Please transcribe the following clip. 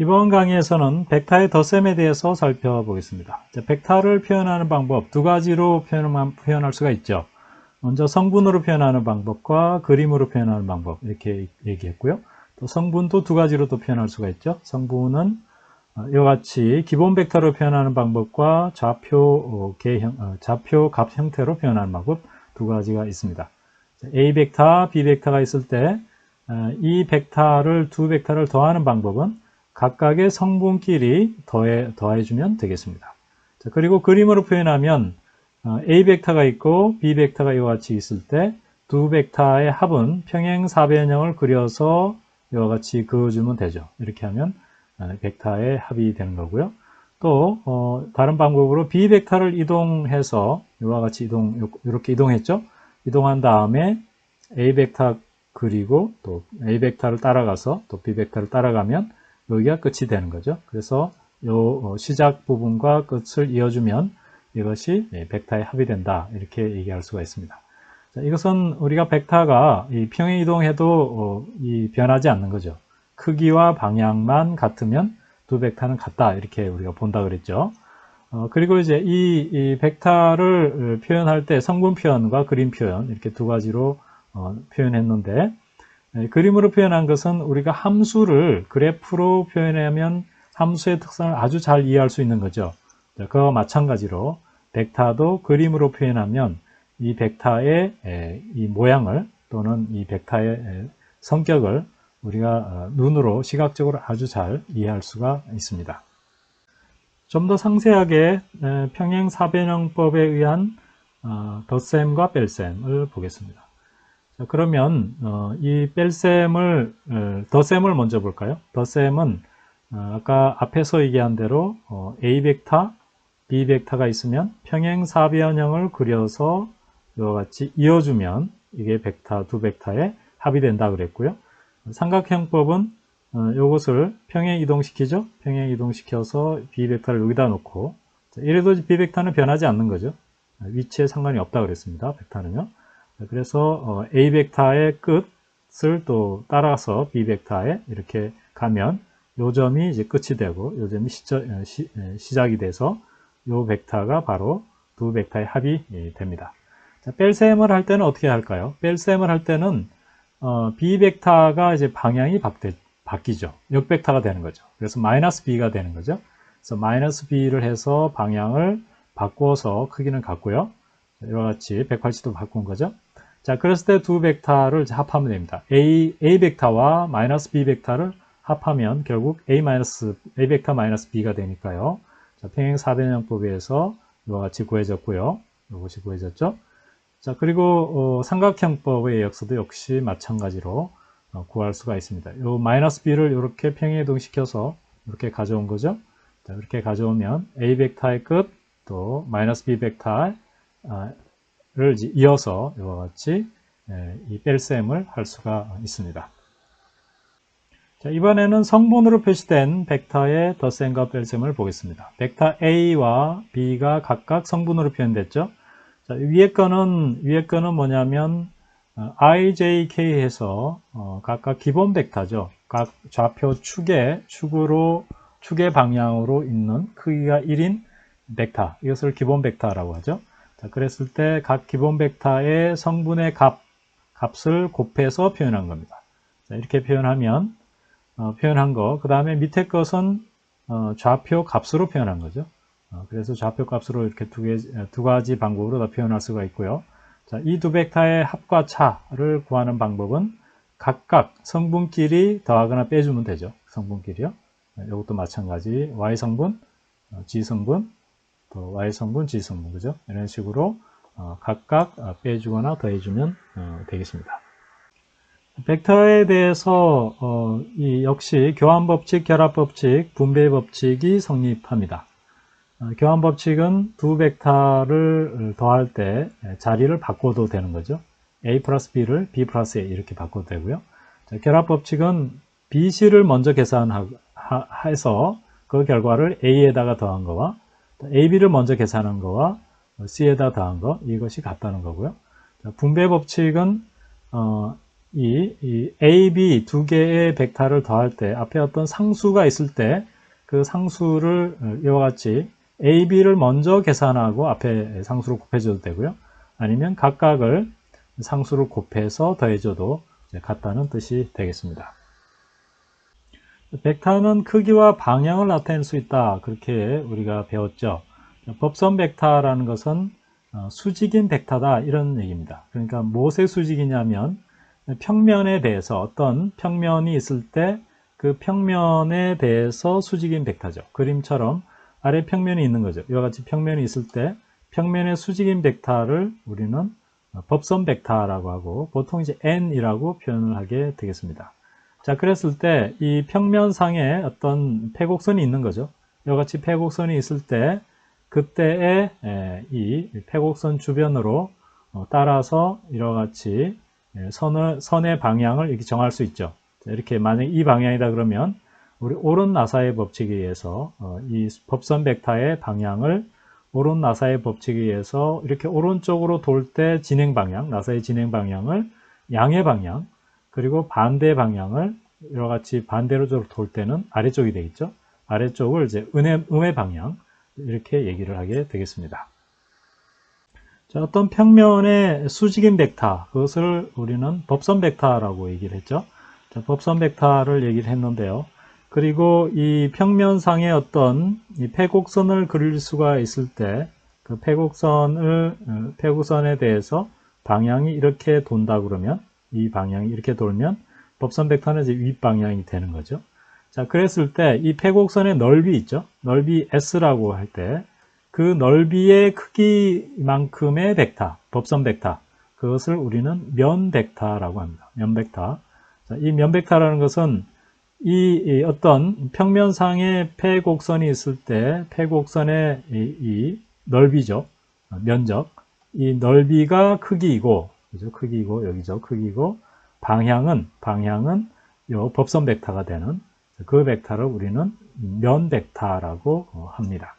이번 강의에서는 벡터의 덧셈에 대해서 살펴보겠습니다. 자, 벡터를 표현하는 방법 두 가지로 표현, 표현할 수가 있죠. 먼저 성분으로 표현하는 방법과 그림으로 표현하는 방법 이렇게 얘기했고요. 또 성분도 두 가지로 또 표현할 수가 있죠. 성분은 어, 이와 같이 기본 벡터로 표현하는 방법과 좌표 어, 개형, 어, 좌표 값 형태로 표현하는 방법 두 가지가 있습니다. A 벡터, B 벡터가 있을 때 이 벡터를 두 벡터를 더하는 방법은 각각의 성분끼리 더해, 더해주면 되겠습니다. 자, 그리고 그림으로 표현하면 A 벡터가 있고 B 벡터가 이와 같이 있을 때 두 벡터의 합은 평행 사변형을 그려서 이와 같이 그어주면 되죠. 이렇게 하면 벡터의 합이 되는 거고요. 또 어, 다른 방법으로 B 벡터를 이동해서 이와 같이 이동 이렇게 이동했죠. 이동한 다음에 A 벡터 그리고 또 A 벡터를 따라가서 또 B 벡터를 따라가면 여기가 끝이 되는 거죠. 그래서 이 어, 시작 부분과 끝을 이어주면 이것이 네, 벡터의 합이 된다 이렇게 얘기할 수가 있습니다. 자, 이것은 우리가 벡터가 평행 이동해도 어, 변하지 않는 거죠. 크기와 방향만 같으면 두 벡터는 같다 이렇게 우리가 본다 그랬죠. 어, 그리고 이제 이, 이 벡터를 표현할 때 성분 표현과 그림 표현 이렇게 두 가지로 어, 표현했는데 에, 그림으로 표현한 것은 우리가 함수를 그래프로 표현하면 함수의 특성을 아주 잘 이해할 수 있는 거죠. 그와 마찬가지로 벡터도 그림으로 표현하면 이 벡터의 에, 이 모양을 또는 이 벡터의 에, 성격을 우리가 어, 눈으로 시각적으로 아주 잘 이해할 수가 있습니다. 좀 더 상세하게 평행 사변형법에 의한 어, 덧셈과 뺄셈을 보겠습니다. 그러면 어, 이 뺄셈을 덧셈을 먼저 볼까요? 덧셈은 아까 앞에서 얘기한 대로 A 벡터, B 벡터가 있으면 평행 사변형을 그려서 이와 같이 이어주면 이게 벡터 두 벡터의 합이 된다 그랬고요. 삼각형법은 어, 이것을 평행 이동시키죠. 평행 이동시켜서 B벡터를 여기다 놓고 이래도 B벡터는 변하지 않는 거죠. 위치에 상관이 없다 그랬습니다. 벡터는요. 그래서 어, A벡터의 끝을 또 따라서 B벡터에 이렇게 가면 요 점이 이제 끝이 되고 요 점이 어, 시, 작이 돼서 요 벡터가 바로 두 벡터의 합이 예, 됩니다. 자, 뺄셈을 할 때는 어떻게 할까요? 뺄셈을 할 때는 어, B 벡터가 이제 방향이 바뀌, 바뀌죠. 역 벡터가 되는 거죠. 그래서 마이너스 B가 되는 거죠. 그래서 마이너스 B를 해서 방향을 바꿔서 크기는 같고요. 이와 같이 180도 바꾼 거죠. 자, 그랬을 때 두 벡터를 합하면 됩니다. A, A 벡터와 마이너스 B 벡터를 합하면 결국 A 마이너스, A 벡터 마이너스 B가 되니까요. 자, 평행 사변형법에서 이와 같이 구해졌고요. 이것이 구해졌죠. 자, 그리고 어, 삼각형법의 역수도 역시 마찬가지로 어, 구할 수가 있습니다. 요 마이너스 b를 이렇게 평행이동시켜서 이렇게 가져온 거죠. 자, 이렇게 가져오면 a 벡터의 끝, 또 마이너스 b 벡터 를 이어서 이와 같이 예, 이 뺄셈을 할 수가 있습니다. 자, 이번에는 성분으로 표시된 벡터의 덧셈과 뺄셈을 보겠습니다. 벡터 a와 b가 각각 성분으로 표현됐죠. 자, 위에 거는, 위에 거는 뭐냐면, 어, IJK 해서, 어, 각각 기본 벡터죠. 각 좌표 축에, 축으로, 축의 방향으로 있는 크기가 1인 벡터. 이것을 기본 벡터라고 하죠. 자, 그랬을 때 각 기본 벡터의 성분의 값, 값을 곱해서 표현한 겁니다. 자, 이렇게 표현하면, 어, 표현한 거. 그 다음에 밑에 것은 어, 좌표 값으로 표현한 거죠. 어, 그래서 좌표 값으로 이렇게 두, 개, 두 가지 방법으로 다 표현할 수가 있고요. 자, 이 두 벡터의 합과 차를 구하는 방법은 각각 성분끼리 더하거나 빼주면 되죠. 성분끼리요. 이것도 마찬가지. Y 성분, 어, G 성분, 또 Y 성분, G 성분, 그죠? 이런 식으로 어, 각각 빼주거나 더해주면 되겠습니다. 벡터에 대해서 역시 교환법칙, 결합법칙, 분배법칙이 성립합니다. 어, 교환 법칙은 두 벡터를 더할 때 자리를 바꿔도 되는 거죠. a 플러스 b를 b 플러스 a 이렇게 바꿔도 되고요. 자, 결합 법칙은 bc를 먼저 계산해서 그 결과를 a에다가 더한 거와 ab를 먼저 계산한 거와 c에다 더한 거 이것이 같다는 거고요. 자, 분배 법칙은 어, 이, 이 A, B 두 개의 벡터를 더할 때 앞에 어떤 상수가 있을 때 그 상수를 어, 이와 같이 A, B를 먼저 계산하고 앞에 상수로 곱해줘도 되고요. 아니면 각각을 상수로 곱해서 더해줘도 같다는 뜻이 되겠습니다. 벡터는 크기와 방향을 나타낼 수 있다. 그렇게 우리가 배웠죠. 법선 벡터라는 것은 어, 수직인 벡터다 이런 얘기입니다. 그러니까 무엇의 수직이냐면 평면에 대해서 어떤 평면이 있을 때 그 평면에 대해서 수직인 벡터죠. 그림처럼 아래 평면이 있는 거죠. 이와 같이 평면이 있을 때 평면의 수직인 벡터를 우리는 법선 벡터라고 하고 보통 이제 n이라고 표현을 하게 되겠습니다. 자, 그랬을 때 이 평면상에 어떤 패곡선이 있는 거죠. 이와 같이 패곡선이 있을 때 그때의 이 패곡선 주변으로 어, 따라서 이와 같이 선을, 선의 방향을 이렇게 정할 수 있죠. 이렇게 만약 이 방향이다 그러면 우리 오른 나사의 법칙에 의해서 어, 이 법선 벡터의 방향을 오른 나사의 법칙에 의해서 이렇게 오른쪽으로 돌 때 진행 방향, 나사의 진행 방향을 양의 방향, 그리고 반대 방향을 이와 같이 반대로 돌 때는 아래쪽이 되겠죠. 아래쪽을 이제 음의, 음의 방향 이렇게 얘기를 하게 되겠습니다. 자, 어떤 평면의 수직인 벡터 그것을 우리는 법선 벡터라고 얘기를 했죠. 자, 법선 벡터를 얘기를 했는데요. 그리고 이 평면상의 어떤 이 패곡선을 그릴 수가 있을 때그 패곡선을 어, 패곡선에 대해서 방향이 이렇게 돈다 그러면 이 방향이 이렇게 돌면 법선 벡터는 이제 윗방향이 되는 거죠. 자, 그랬을 때이 패곡선의 넓이 있죠. 넓이 s라고 할 때 그 넓이의 크기만큼의 벡터, 법선 벡터 그것을 우리는 면 벡터라고 합니다. 면 벡터. 자, 이면 벡터라는 것은 이, 어떤 평면상의 패곡선이 있을 때 패곡선의 이, 이 넓이죠. 면적. 이 넓이가 크기이고, 그죠? 크기이고, 여기죠. 크기고, 방향은, 방향은 요 법선 벡터가 되는 그 벡터를 우리는 면 벡터라고 합니다.